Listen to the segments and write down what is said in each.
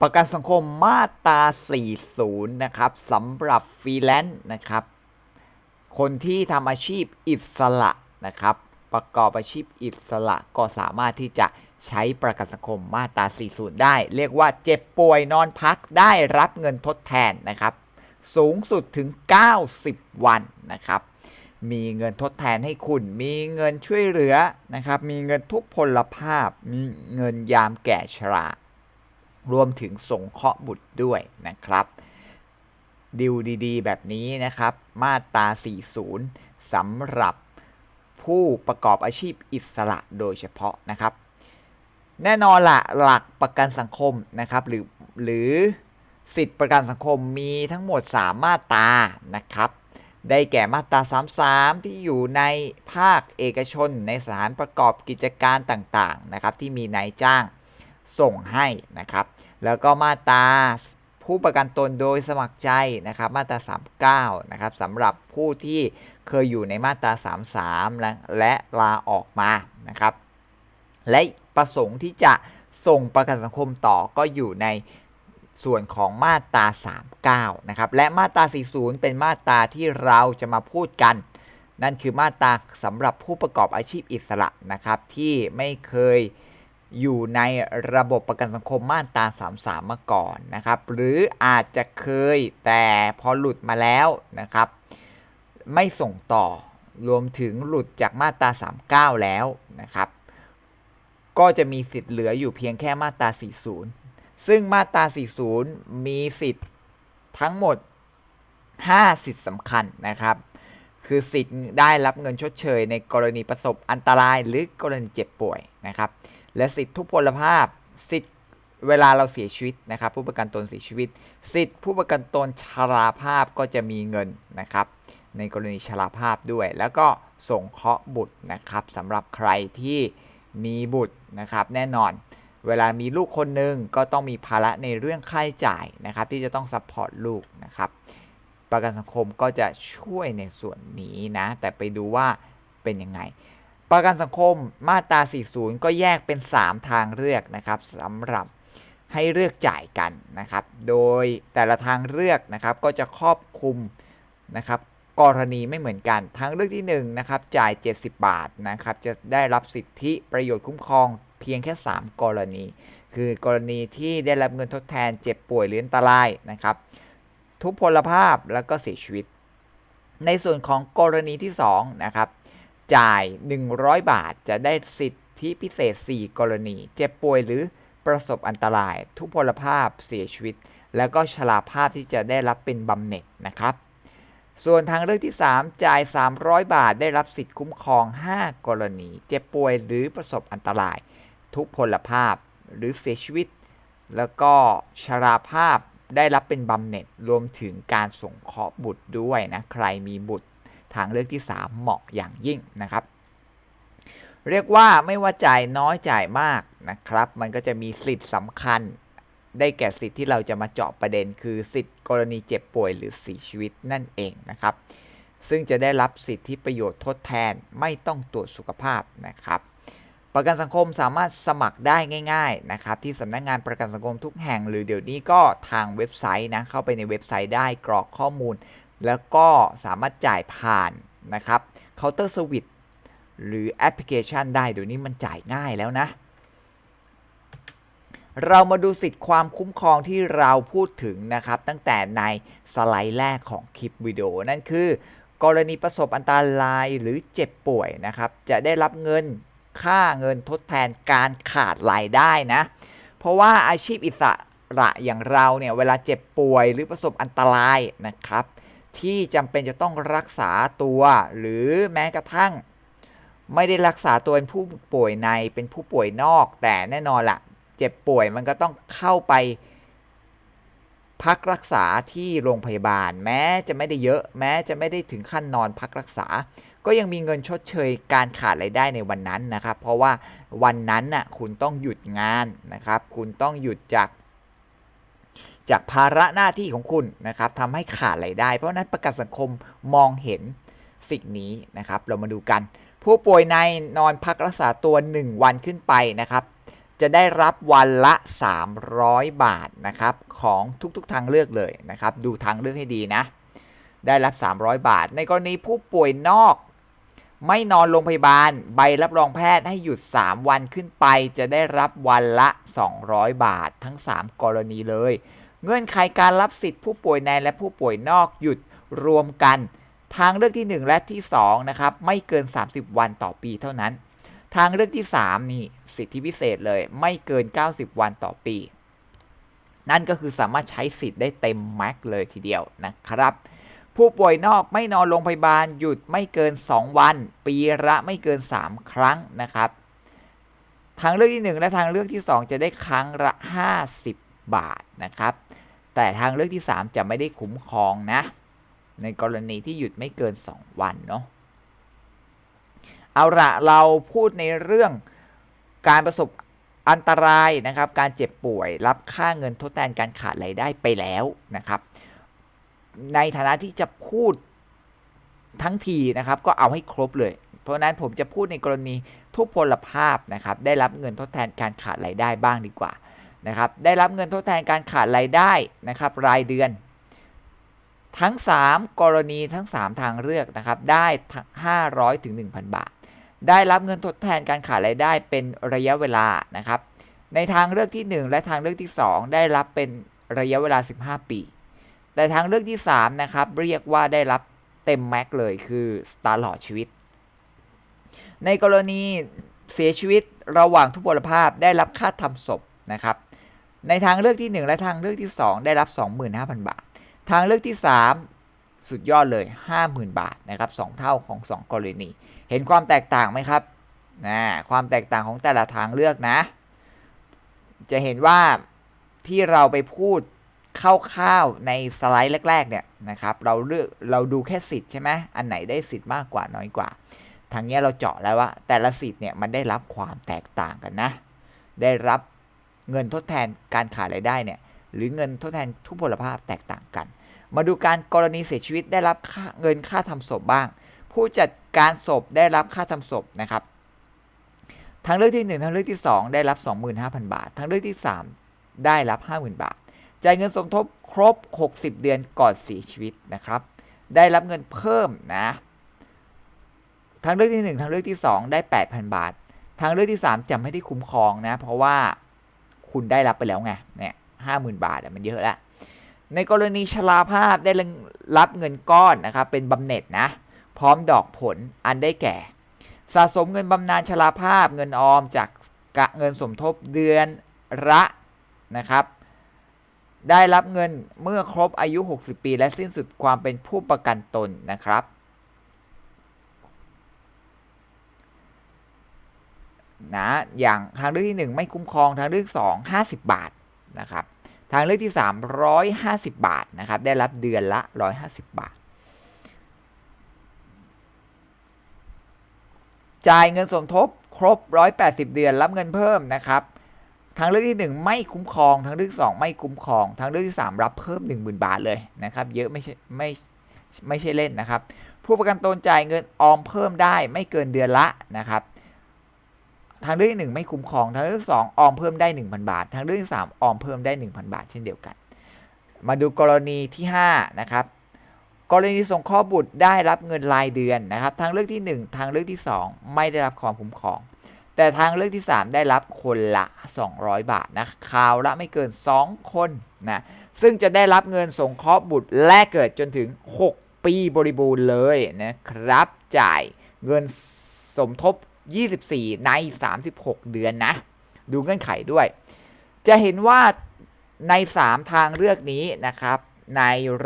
ประกันสังคมมาตรา 40 นะครับสำหรับฟรีแลนซ์นะครับ คนที่ทำอาชีพอิสระนะครับ ประกอบอาชีพอิสระก็สามารถที่จะใช้ประกันสังคมมาตรา 40 ได้ เรียกว่าเจ็บป่วยนอนพักได้รับเงินทดแทนนะครับ สูงสุดถึง 90 วันนะครับ มีเงินทดแทนให้คุณ มีเงินช่วยเหลือนะครับ มีเงินทุกพลภาพ มีเงินยามแก่ชรา รวมถึงสงเคราะห์บุตรด้วยนะครับดิวดีๆ แบบนี้นะครับ มาตรา 40 สำหรับผู้ประกอบอาชีพอิสระโดยเฉพาะนะครับ แน่นอนละหลักประกันสังคมนะครับ หรือหรือสิทธิประกันสังคมมีทั้งหมด 3 มาตรานะครับ ได้แก่มาตรา 33 ที่อยู่ในภาคเอกชนในสถานประกอบกิจการต่างๆนะครับ ที่มีนายจ้าง ส่งให้นะครับ แล้วก็มาตราผู้ประกันตนโดยสมัครใจนะครับ มาตรา 39 นะครับสำหรับผู้ที่เคยอยู่ในมาตรา 33 และและลาออกมานะครับ และประสงค์ที่จะส่งประกันสังคมต่อก็อยู่ในส่วนของมาตรา 39 นะครับ และมาตรา 40 เป็นมาตราที่เราจะมาพูดกัน นั่นคือมาตราสำหรับผู้ประกอบอาชีพอิสระนะครับ ที่ไม่เคย อยู่ในระบบประกันสังคมมาตรา33 มาก่อนนะครับ หรืออาจจะเคยแต่พอหลุดมาแล้วนะครับ ไม่ส่งต่อรวมถึงหลุดจากมาตรา 39 แล้วนะครับ ก็จะมีสิทธิ์เหลืออยู่เพียงแค่มาตรา 40 ซึ่งมาตรา 40 มีสิทธิ์ทั้งหมด 5 สิทธิ์สำคัญนะครับ คือสิทธิ์ได้รับเงินชดเชยในกรณีประสบอันตรายหรือกรณีเจ็บป่วยนะครับ และสิทธิทุพพลภาพ สิทธิ์เวลาเราเสียชีวิตนะครับ ผู้ประกันตนเสียชีวิต สิทธิผู้ประกันตนชราภาพก็จะมีเงินนะครับ ในกรณีชราภาพด้วย แล้วก็ส่งเคราะห์บุตรนะครับสำหรับใครที่มีบุตรนะครับ แน่นอน เวลามีลูกคนหนึ่งก็ต้องมีภาระในเรื่องค่าใช้จ่ายนะครับ ที่จะต้องซัพพอร์ตลูกนะครับ ประกันสังคมก็จะช่วยในส่วนนี้นะ แต่ไปดูว่าเป็นยังไง ประกันสังคมมาตรา 40 ก็แยกเป็น 3 ทางเลือกนะครับสำหรับให้เลือกจ่ายกันนะครับ โดยแต่ละทางเลือกนะครับก็จะครอบคลุมนะครับกรณีไม่เหมือนกัน ทางเลือกที่1นะครับจ่าย 70 บาทนะครับจะได้รับสิทธิประโยชน์คุ้มครองเพียงแค่ 3 กรณี คือกรณีที่ได้รับเงินทดแทนเจ็บป่วยหรืออันตรายนะครับทุพพลภาพแล้วก็เสียชีวิต ในส่วนของกรณีที่2นะครับ จ่าย 100 บาทจะได้สิทธิพิเศษ 4 กรณี เจ็บป่วยหรือประสบอันตราย ทุพพลภาพเสียชีวิต แล้วก็ชราภาพที่จะได้รับเป็นบำเหน็จนะครับ ส่วนทางเลือกที่ 3 จ่าย 300 บาทได้รับสิทธิคุ้มครอง 5 กรณี เจ็บป่วยหรือประสบอันตราย ทุพพลภาพหรือเสียชีวิต แล้วก็ชราภาพได้รับเป็นบำเหน็จรวมถึงการส่งเคราะห์บุตรด้วยนะ ใครมีบุตร ทางเลือกที่ 3 เหมาะอย่างยิ่งนะครับ เรียกว่าไม่ว่าจ่ายน้อยจ่ายมากนะครับ มันก็จะมีสิทธิ์สำคัญ ได้แก่สิทธิ์ที่เราจะมาเจาะประเด็น คือสิทธิ์กรณีเจ็บป่วยหรือเสียชีวิตนั่นเองนะครับ ซึ่งจะได้รับสิทธิประโยชน์ทดแทนไม่ต้องตรวจสุขภาพนะครับประกันสังคมสามารถสมัครได้ง่าย ๆ นะครับ ที่สำนักงงานประกันสังคมทุกแห่ง หรือเดี๋ยวนี้ก็ทางเว็บไซต์นะเข้าไปในเว็บไซต์ได้กรอกข้อมูล แล้วก็สามารถจ่ายผ่านนะครับเคาน์เตอร์สวิตหรือแอปพลิเคชันได้เดี๋ยวนี้มันจ่ายง่ายแล้วนะ เรามาดูสิทธิความคุ้มครองที่เราพูดถึงนะครับ ตั้งแต่ในสไลด์แรกของคลิปวิดีโอนั่นคือ กรณีประสบอันตรายหรือเจ็บป่วยนะครับ จะได้รับเงินค่าเงินทดแทนการขาดรายได้นะ เพราะว่าอาชีพอิสระอย่างเราเนี่ยเวลาเจ็บป่วยหรือประสบอันตรายนะครับ ที่จำเป็นจะต้องรักษาตัว หรือแม้กระทั่ง ไม่ได้รักษาตัวเป็นผู้ป่วยในเป็นผู้ป่วยนอก แต่แน่นอนละ่ะ เจ็บป่วยมันก็ต้องเข้าไป พักรักษาที่โรงพยาบาล แม้จะไม่ได้เยอะ แม้จะไม่ได้ถึงขั้นนอนพักรักษา ก็ยังมีเงินชดเชยการขาดรายได้ในวันนั้นนะครับ เพราะว่าวันนั้นน่ะคุณต้องหยุดงานนะครับ คุณต้องหยุดจาก จากภาระหน้าที่ของคุณนะครับทำให้ขาดรายได้ เพราะนั้นประกันสังคมมองเห็นสิ่งนี้นะครับ เรามาดูกัน ผู้ป่วยในนอนพักรักษาตัว 1 วันขึ้นไปนะครับ จะได้รับวันละ 300 บาทนะครับของทุกๆทางเลือกเลยนะครับ ดูทางเลือกให้ดีนะ ได้รับ 300 บาท ในกรณีผู้ป่วยนอก ไม่นอนโรงพยาบาล ใบรับรองแพทย์ให้หยุด 3 วันขึ้นไป จะได้รับวันละ 200 บาท ทั้ง 3 กรณีเลย เงื่อนไขการรับสิทธิ์ผู้ป่วยในและผู้ป่วยนอกหยุดรวมกันทางเลือกที่ 1 และที่2นะครับไม่เกิน 30 วันต่อปีเท่านั้น ทางเลือกที่ 3 นี่สิทธิพิเศษเลยไม่เกิน 90 วันต่อปี นั่นก็คือสามารถใช้สิทธิ์ได้เต็มแม็กเลยทีเดียวนะครับ ผู้ป่วยนอกไม่นอนโรงพยาบาลหยุดไม่เกิน 2 วัน ปีละไม่เกิน 3 ครั้งนะครับ ทางเลือกที่ 1 และทางเลือกที่ 2 จะได้ครั้งละ 50 บาทนะครับ แต่ทางเลือกที่ 3 จะไม่ได้คุ้มครองนะ ในกรณีที่หยุดไม่เกิน 2 วันเนาะเอาละเราพูดในเรื่องการประสบอันตรายนะครับ การเจ็บป่วยรับค่าเงินทดแทนการขาดรายได้ไปแล้วนะครับ ในฐานะที่จะพูดทั้งทีนะครับ ก็เอาให้ครบเลย เพราะนั้นผมจะพูดในกรณีทุกพลภาพนะครับ ได้รับเงินทดแทนการขาดรายได้บ้างดีกว่า นะครับได้รับเงินทดแทนการขาดรายได้นะครับรายเดือน ทั้ง 3 กรณีทั้ง 3 ทางเลือกนะครับได้ 500ถึง1,000 บาท ได้รับเงินทดแทนการขาดรายได้เป็นระยะเวลานะครับในทางเลือกที่ 1 และทางเลือกที่ 2 ได้รับเป็นระยะเวลา 15 ปี แต่ทางเลือกที่ 3 นะครับ เรียกว่าได้รับเต็มแม็กเลยคือตลอดชีวิต ในกรณีเสียชีวิตระหว่างทุพพลภาพได้รับค่าทำศพนะครับ ในทางเลือกที่ 1 และทางเลือกที่ 2 ได้รับ 25,000 บาท ทางเลือกที่ 3 สุดยอดเลย 50,000 บาทนะครับ2เท่าของ 2 กรณี เห็นความแตกต่างไหมครับนะความแตกต่างของแต่ละทางเลือกนะ จะเห็นว่าที่เราไปพูดคร่าวๆในสไลด์แรกๆเนี่ยนะครับเราเลือกเราดูแค่สิทธิ์ใช่ไหมอันไหนได้สิทธิ์มากกว่าน้อยกว่า ทางนี้เราเจาะแล้วว่าแต่ละสิทธิ์เนี่ยมันได้รับความแตกต่างกันนะ ได้รับ เงินทดแทนการขาดรายได้เนี่ยหรือเงินทดแทนทุพพลภาพแตกต่างกัน มาดูการกรณีเสียชีวิตได้รับเงินค่าทำศพบ้าง ผู้จัดการศพได้รับค่าทำศพนะครับทางเลือกที่ 1ทางเลือกที่ 2 ได้รับ 25,000 บาททางเลือกที่ 3 ได้รับ 50,000 บาทจ่ายเงินสมทบครบ 60 เดือนก่อนเสียชีวิตนะครับ ได้รับเงินเพิ่มนะทางเลือกที่ 1ทางเลือกที่ 2 ได้ 8,000 บาท ทางเลือกที่ 3 จะไม่ได้คุ้มครองนะ เพราะว่า คุณได้รับไปแล้วไงเนี่ยห้าหมื่นบาทมันเยอะแล้วในกรณีชราภาพได้รับเงินก้อนนะครับเป็นบำเหน็จนะ พร้อมดอกผลอันได้แก่ สะสมเงินบำนาญชราภาพเงินออมจากเงินสมทบเดือนละนะครับ ได้รับเงินเมื่อครบอายุ 60 ปี และสิ้นสุดความเป็นผู้ประกันตนนะครับ นะอย่างทางเลือกที่ 1 ไม่คุ้มครองทางเลือก2 50 บาทนะครับทางเลือกที่ 3 150 บาทนะครับได้รับเดือนละ 150 บาท จ่ายเงินสมทบครบ 180 เดือนรับเงินเพิ่มนะครับทางเลือกที่ 1 ไม่คุ้มครองทางเลือก 2 ไม่คุ้มครองทางเลือกที่ 3 รับเพิ่ม 10,000 บาทเลยนะครับเยอะไม่ใช่ไม่ไม่ใช่เล่นนะครับ ผู้ประกันตนจ่ายเงินออมเพิ่มได้ไม่เกินเดือนละนะครับ ทางเลือกที่1ไม่คุ้มครองทางเลือกที่2ออมเพิ่มได้ 1,000 บาท ทางเลือกที่3ออมเพิ่มได้ 1,000 บาท เช่นเดียวกัน มาดูกรณีที่5นะครับกรณีส่งข้อบุตรได้รับเงินรายเดือนนะครับ ทางเลือกที่ 1 ทางเลือกที่ 2 ไม่ได้รับความคุ้มครอง แต่ทางเลือกที่ 3 ได้รับคนละ 200 บาทนะคราวละไม่เกิน 2 คนนะซึ่งจะได้รับเงินส่งเคราะห์บุตรแลกเกิดจนถึง 6 ปีบริบูรณ์เลยนะครับ จ่ายเงินสมทบ 24 ใน 36 เดือนนะ ดูเงื่อนไขด้วย จะเห็นว่าใน 3 ทางเลือกนี้นะครับ ใน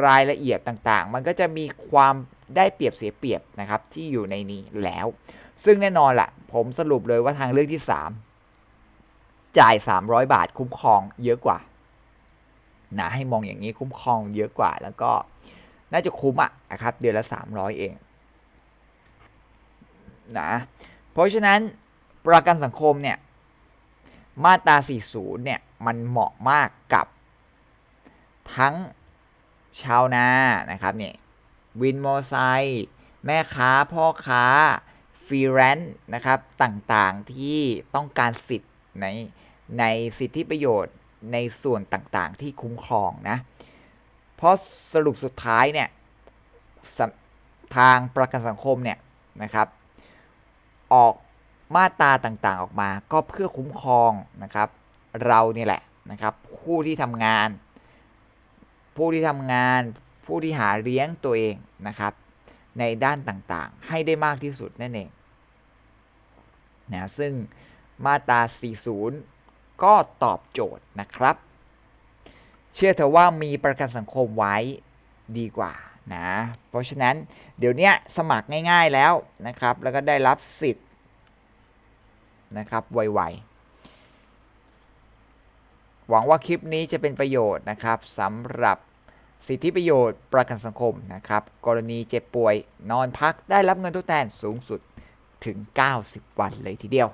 รายละเอียดต่างๆ มันก็จะมีความได้เปรียบเสียเปรียบนะครับที่อยู่ในนี้แล้ว ซึ่งแน่นอนละ่ะ ผมสรุปเลยว่าทางเลือกที่ 3 จ่าย 300 บาทคุ้มครองเยอะกว่านะให้มองอย่างนี้คุ้มครองเยอะกว่าแล้วก็น่าจะคุ้มอะนะครับ เดือนละ 300 เองนะ เพราะฉะนั้นประกันสังคมเนี่ยมาตรา 40 เนี่ยมันเหมาะมากกับทั้งชาวนานะครับเนี่ยวินมอไซค์แม่ค้าพ่อค้าฟรีแลนซ์นะครับต่างๆที่ต้องการสิทธิ์ในในสิทธิประโยชน์ในส่วนต่างๆ ที่คุ้มครองนะ เพราะสรุปสุดท้ายเนี่ยทางประกันสังคมเนี่ยนะครับ ออกมาตราต่างๆออกมา ก็เพื่อคุ้มครองนะครับ เราเนี่ยแหละนะครับ ผู้ที่ทำงาน ผู้ที่ทำงาน ผู้ที่หาเลี้ยงตัวเองนะครับ ในด้านต่างๆ ให้ได้มากที่สุดนั่นเองนะซึ่งมาตรา 40 ก็ตอบโจทย์นะครับ เชื่อเถอะว่ามีประกันสังคมไว้ดีกว่า นะเพราะฉะนั้นเดี๋ยวนี้สมัครง่ายๆแล้วนะครับ แล้วก็ได้รับสิทธิ์นะครับไวๆหวังว่าคลิปนี้จะเป็นประโยชน์นะครับสำหรับสิทธิประโยชน์ประกันสังคมนะครับ กรณีเจ็บป่วยนอนพักได้รับเงินทดแทนสูงสุดถึง 90 วันเลยทีเดียว